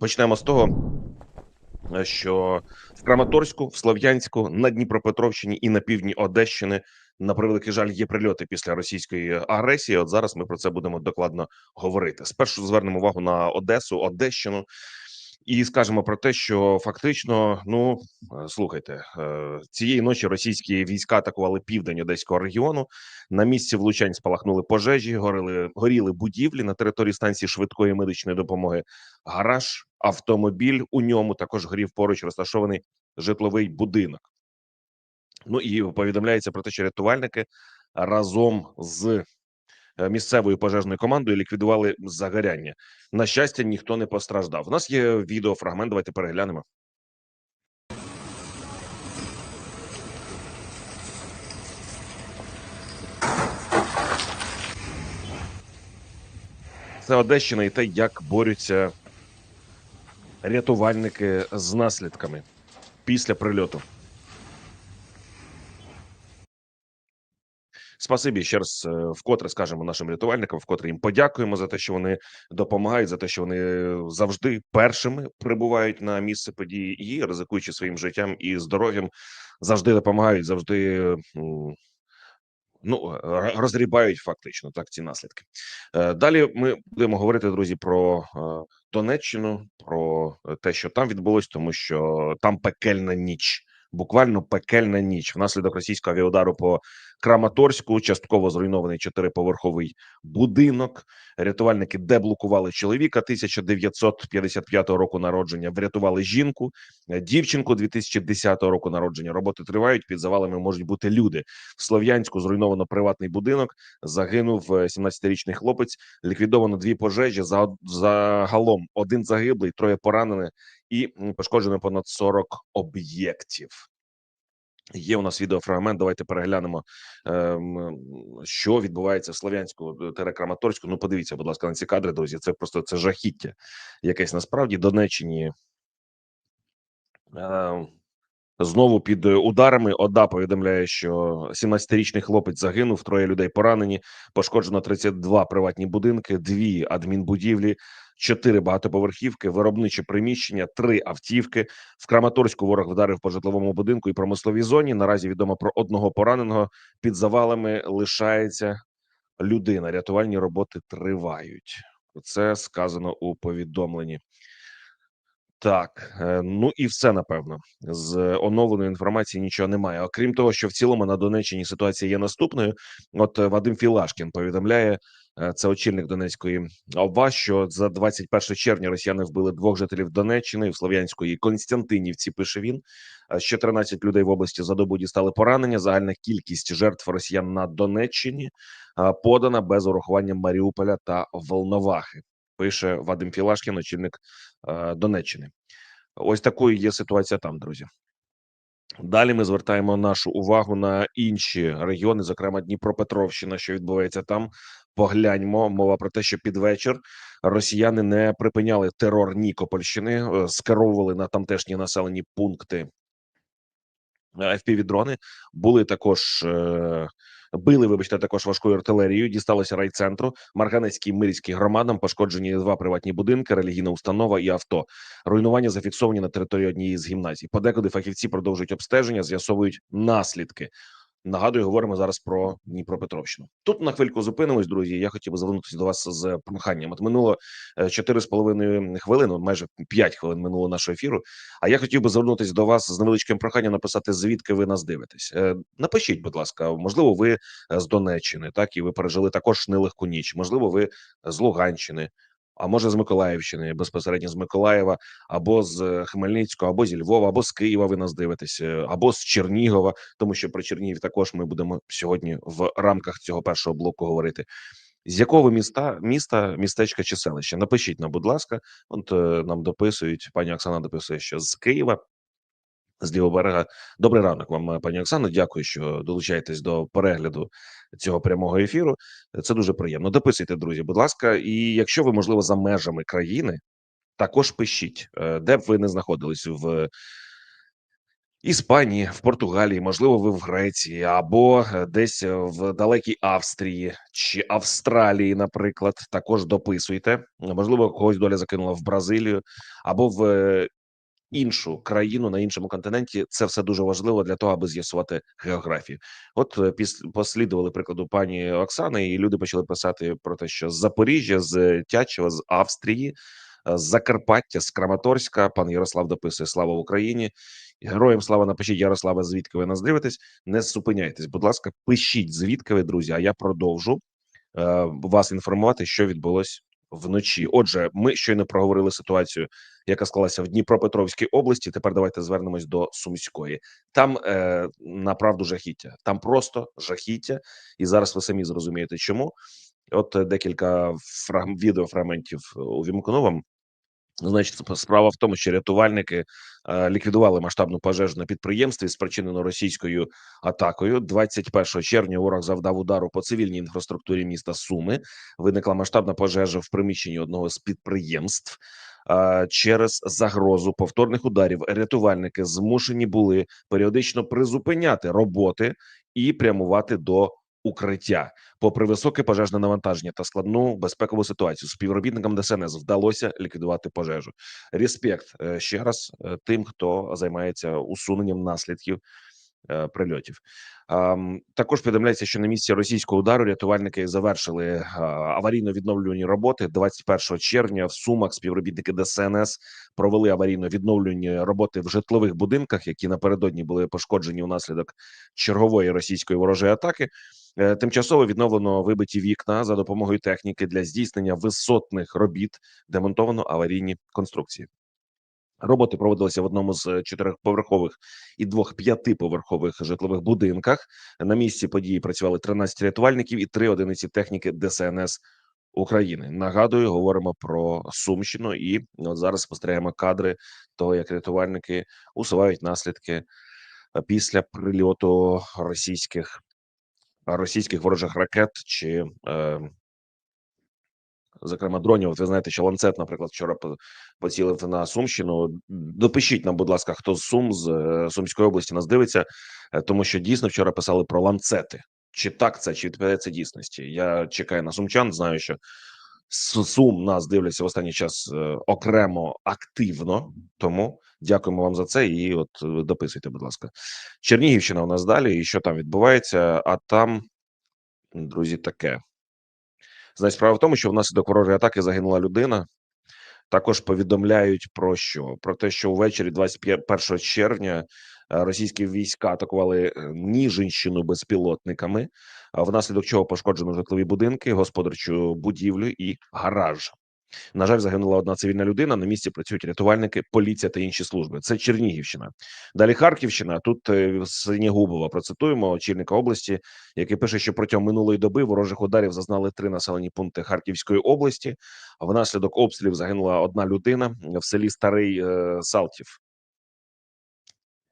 Почнемо з того, що в Краматорську, в Слов'янську, на Дніпропетровщині і на півдні Одещини, на превеликий жаль, є прильоти після російської агресії. От зараз ми про це будемо докладно говорити. Спершу звернемо увагу на Одесу, Одещину. І скажемо про те, що фактично, ну е, слухайте, е, цієї ночі російські війська атакували південь одеського регіону. На місці влучань спалахнули пожежі, горіли горіли будівлі на території станції швидкої медичної допомоги. Гараж, автомобіль у ньому також горів поруч розташований житловий будинок. Ну і повідомляється про те, що рятувальники разом з місцевою пожежною командою ліквідували загоряння. На щастя, ніхто не постраждав. У нас є відеофрагмент. Давайте переглянемо. Це Одещина і те, як борються рятувальники з наслідками після прильоту. Спасибі ще раз е, вкотре скажемо нашим рятувальникам, вкотре їм подякуємо за те, що вони допомагають, за те, що вони завжди першими прибувають на місце події і ризикуючи своїм життям і здоров'ям, завжди допомагають, завжди ну розрібають фактично так ці наслідки. Е, Далі ми будемо говорити, друзі, про е, Донеччину, про те, що там відбулось, тому що там пекельна ніч. Буквально пекельна ніч внаслідок російського авіаудару по Краматорську. Частково зруйнований чотириповерховий будинок. Рятувальники деблокували чоловіка 1955 року народження. Врятували жінку, е, дівчинку 2010 року народження. Роботи тривають. Під завалами можуть бути люди. В Слов'янську зруйновано приватний будинок. Загинув е, 17-річний хлопець. Ліквідовано дві пожежі. За загалом один загиблий, троє поранені і пошкоджено понад 40 об'єктів. Є у нас відеофрагмент. Давайте переглянемо, ем, що відбувається в Слов'янську тере Краматорську. Ну, подивіться, будь ласка, на ці кадри, друзі. Це просто це жахіття. Якесь насправді Донеччині. Е, Знову під е, ударами ОДА повідомляє, що 17-річний хлопець загинув, троє людей поранені, пошкоджено 32 приватні будинки, дві адмінбудівлі, чотири багатоповерхівки, виробниче приміщення, три автівки. В Краматорську ворог вдарив по житловому будинку і промисловій зоні. Наразі відомо про одного пораненого. Під завалами лишається людина. Рятувальні роботи тривають. Це сказано у повідомленні. Так, е, ну і все напевно. З оновленої інформації нічого немає. Окрім того, що в цілому на Донеччині ситуація є наступною. От е, Вадим Філашкін повідомляє, це очільник Донецької ОВА, що за 21 червня росіяни вбили двох жителів Донеччини в Слов'янської Константинівці. Пише він. Е, Ще 13 людей в області за добу дістали поранення. Загальна кількість жертв росіян на Донеччині е, подана без урахування Маріуполя та Волновахи. Пише Вадим Філашкін, очільник е, Донеччини. Ось такою є ситуація там, друзі. Далі ми звертаємо нашу увагу на інші регіони, зокрема Дніпропетровщина, що відбувається там. Погляньмо, мова про те, що під вечір росіяни не припиняли терор Нікопольщини, е, скеровували на тамтешні населені пункти FPV-дрони. Були також е, били, вибачте, також важкою артилерією. Дісталося райцентру, Марганецькій Мирській громадам. Пошкоджені два приватні будинки, релігійна установа і авто. Руйнування зафіксовані на території однієї з гімназій. Подекуди фахівці продовжують обстеження, з'ясовують наслідки. Нагадую, говоримо зараз про Дніпропетровщину. Тут на хвильку зупинимось, друзі. Я хотів би звернутися до вас з проханням. От минуло е, чотири з половиною хвилини, майже п'ять хвилин минуло нашого ефіру. А я хотів би звернутися до вас з невеличким проханням написати, звідки ви нас дивитесь. Е, Напишіть, будь ласка, можливо, ви е, з Донеччини, так і ви пережили також нелегку ніч. Можливо, ви з Луганщини, а може з Миколаївщини, безпосередньо з Миколаєва, або з е, Хмельницького, або зі Львова, або з Києва. Ви нас дивитесь, е, або з Чернігова, тому що про Чернігів також ми будемо сьогодні в рамках цього першого блоку говорити. З якого міста, міста, містечка чи селища? Напишіть нам, будь ласка. От е, нам дописують. Пані Оксана дописує, що з Києва, з лівого берега. Добрий ранок вам, е, пані Оксано. Дякую, що долучаєтесь до перегляду цього прямого ефіру. Це дуже приємно. Дописуйте, друзі, будь ласка. І якщо ви, можливо, за межами країни, також пишіть, е, де б ви не знаходились в Іспанії, в Португалії, можливо, ви в Греції, або е, десь в далекій Австрії чи Австралії, наприклад, також дописуйте. Можливо, когось доля закинула в Бразилію або в іншу країну на іншому континенті. Це все дуже важливо для того, аби з'ясувати географію. От е, піс послідували прикладу пані Оксани, і люди почали писати про те, що з Запоріжжя, з Тячева, з Австрії, е, з Закарпаття, з Краматорська. Пан Ярослав дописує Слава Україні. Героям слава напишіть Ярослава, звідки ви нас дивитесь. Не зупиняйтесь, будь ласка, пишіть звідки ви, друзі. А я продовжу е, вас інформувати, що відбулось вночі. Отже, ми щойно проговорили ситуацію, яка склалася в Дніпропетровській області. Тепер давайте звернемось до Сумської. Там е, направду жахіття. Там просто жахіття, і зараз ви самі зрозумієте, чому. От е, декілька фраг... відеофрагментів увімкну вам. Значить, справа в тому, що рятувальники е, ліквідували масштабну пожежу на підприємстві, спричинену російською атакою. 21 червня ворог завдав удару по цивільній інфраструктурі міста Суми. Виникла масштабна пожежа в приміщенні одного з підприємств. Через загрозу повторних ударів рятувальники змушені були періодично призупиняти роботи і прямувати до укриття. Попри високе пожежне навантаження та складну безпекову ситуацію, співробітникам ДСНС вдалося ліквідувати пожежу. Респект е, ще раз е, тим, хто займається усуненням наслідків прильотів. Ем, також повідомляється, що на місці російського удару рятувальники завершили аварійно-відновлювані роботи 21 червня. В сумах співробітники ДСНС провели аварійно-відновлювані роботи в житлових будинках, які напередодні були пошкоджені унаслідок чергової російської ворожої атаки. Е, тимчасово відновлено вибиті вікна за допомогою техніки для здійснення висотних робіт, демонтовано аварійні конструкції. Роботи проводилися в одному з чотирьохповерхових і двох п'ятиповерхових житлових будинках. На місці події працювали 13 рятувальників і три одиниці техніки ДСНС України. Нагадую, говоримо про Сумщину, і от зараз спостерігаємо кадри того, як рятувальники усувають наслідки після прильоту російських російських ворожих ракет чи, е, зокрема, дронів. От ви знаєте, що ланцет, наприклад, вчора поцілив на Сумщину. Допишіть нам, будь ласка, хто з Сум з е, Сумської області нас дивиться, е, тому що дійсно вчора писали про ланцети. Чи так це, чи відповідає це дійсності? Я чекаю на сумчан. Знаю, що Сум нас дивляться в останній час е, окремо активно. Тому дякуємо вам за це. І от дописуйте, будь ласка, Чернігівщина у нас далі. І що там відбувається? А там, друзі, таке. Значить, справа в тому, що внаслідок ворожої атаки загинула людина. Також повідомляють про що? Про те, що увечері, 21 червня Е, російські війська атакували е, Ніжинщину безпілотниками, внаслідок чого пошкоджено житлові будинки, господарчу будівлю і гараж. На жаль, загинула одна цивільна людина. На місці працюють рятувальники, поліція та інші служби. Це Чернігівщина. Далі Харківщина. Тут е, Синігубова процитуємо очільника області, який пише, що протягом минулої доби ворожих ударів зазнали три населені пункти Харківської області. Внаслідок обстрілів загинула одна людина в селі Старий Салтів.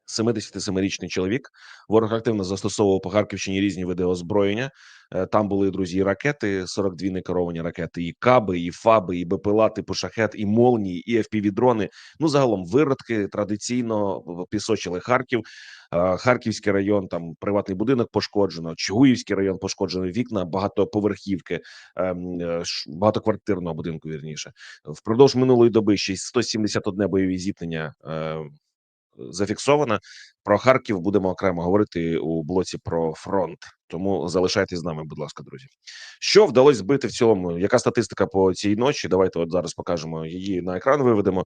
77-річний чоловік. Ворог активно застосовував по Харківщині різні види озброєння. Е, там були друзі і ракети, 42 некеровані ракети, і каби, і фаби, і БПЛА, типу шахет, і молнії, і ФПВ-дрони. Ну загалом виродки традиційно пісочили Харків. Е, Харківський район, там приватний будинок пошкоджено. Чугуївський район пошкоджено вікна, багатоповерхівки, ем, е, багатоквартирного будинку. Вірніше впродовж минулої доби ще 171 бойові зіткнення зафіксована. Про Харків будемо окремо говорити у блоці про фронт. Тому залишайтесь з нами, будь ласка, друзі. Що вдалося збити в цілому? Яка статистика по цій ночі? Давайте от зараз покажемо її на екран. Виведемо.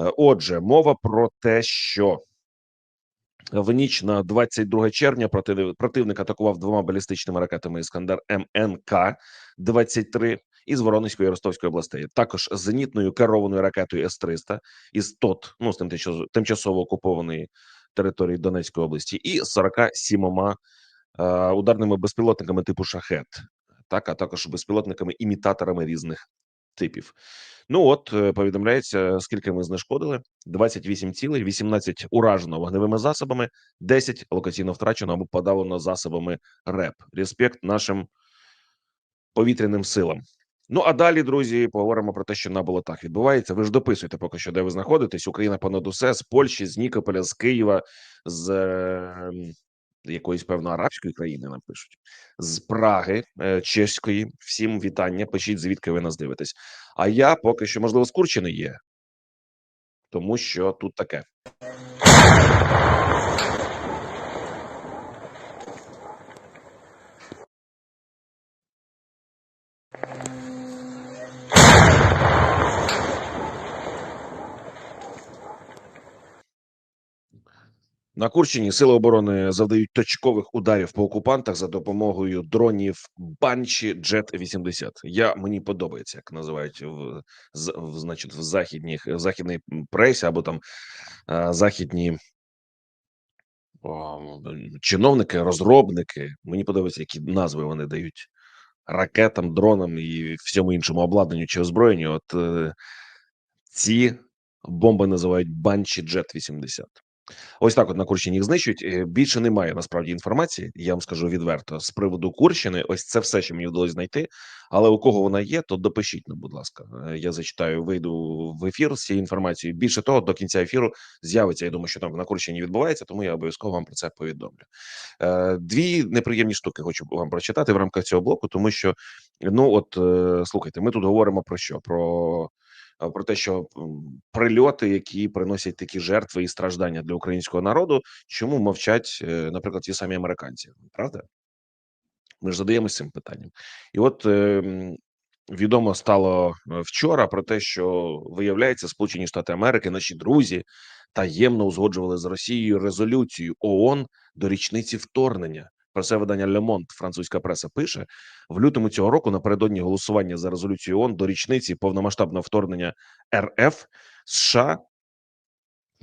Е, отже, мова про те, що в ніч на 22 червня противник атакував двома балістичними ракетами Іскандер МНК 23 із Воронезької і Ростовської областей, також зенітною керованою ракетою С-300 із ТОТ, ну з тим тимчасово окупованої території Донецької області, і 47 е, ударними безпілотниками типу шахет, так а також безпілотниками-імітаторами різних типів. Ну от е, повідомляється, скільки ми знешкодили: 28 цілей, 18 уражено вогневими засобами, 10 локаційно втрачено або подавлено засобами РЕП. Респект нашим повітряним силам. Ну а далі, друзі, поговоримо про те, що на болотах відбувається. Ви ж дописуєте поки що, де ви знаходитесь. Україна понад усе з Польщі, з Нікополя, з Києва, з е, якоїсь певно арабської країни нам пишуть з Праги е, чеської. Всім вітання. Пишіть звідки ви нас дивитесь. А я поки що можливо з Курщини є, тому що тут таке. На Курщині сили оборони завдають точкових ударів по окупантах за допомогою дронів Банші Джет 80 Я мені подобається, як називають в, в значить в західніх в західній пресі або там е, західні о, чиновники, розробники. Мені подобається, які назви вони дають ракетам, дронам і всьому іншому обладнанню чи озброєнню. От е, ці бомби називають Банші Джет 80 Ось так, от на Курщині їх знищують. Е, Більше немає насправді інформації. Я вам скажу відверто з приводу Курщини. Ось це все, що мені вдалося знайти. Але у кого вона є, то допишіть нам, будь ласка. Е, Я зачитаю, вийду в ефір з цією інформацією. Більше того, до кінця ефіру з'явиться. Я думаю, що там на Курщині відбувається, тому я обов'язково вам про це повідомлю. Е, Дві неприємні штуки хочу вам прочитати в рамках цього блоку, тому що ну от слухайте, ми тут говоримо про що? Про про те, що прильоти, які приносять такі жертви і страждання для українського народу, чому мовчать, е, наприклад, ті самі американці, правда? Ми ж задаємося цим питанням, і от е, відомо стало е, вчора про те, що виявляється, Сполучені Штати Америки, наші друзі, таємно узгоджували з Росією резолюцію ООН до річниці вторгнення. Про це видання Le Monde, французька преса пише в лютому цього року. Напередодні голосування за резолюцію ООН до річниці повномасштабного вторгнення РФ США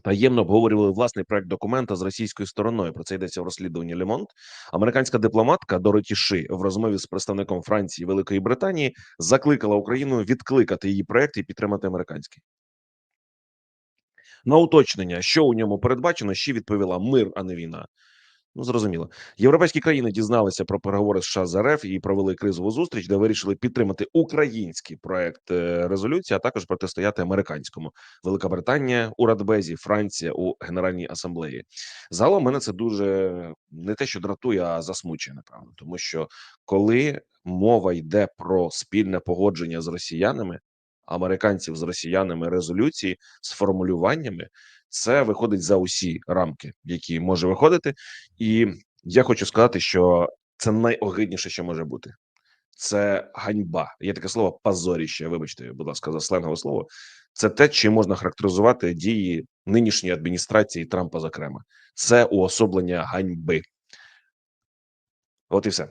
таємно обговорювали власний проект документа з російською стороною. Про це йдеться в розслідуванні Лемонт. Американська дипломатка Дороті Ши в розмові з представником Франції і Великої Британії закликала Україну відкликати її проект і підтримати американський. На уточнення, що у ньому передбачено, ще відповіла мир, а не війна. Ну зрозуміло. Європейські країни дізналися про переговори США з РФ і провели кризову зустріч, де вирішили підтримати український проект е, резолюції, а також протистояти американському. Велика Британія у Радбезі, Франція у Генеральній асамблеї. Загалом мене це дуже не те, що дратує, а засмучує, напевно, тому що коли мова йде про спільне погодження з росіянами, американців з росіянами резолюції з формулюваннями, це виходить за усі рамки, які може виходити. І я хочу сказати, що це найогидніше, що може бути. Це ганьба. Є таке слово позоріще. Вибачте, будь ласка, за сленгове слово. Це те, чим можна характеризувати дії нинішньої адміністрації Трампа. Зокрема, це уособлення ганьби. От і все.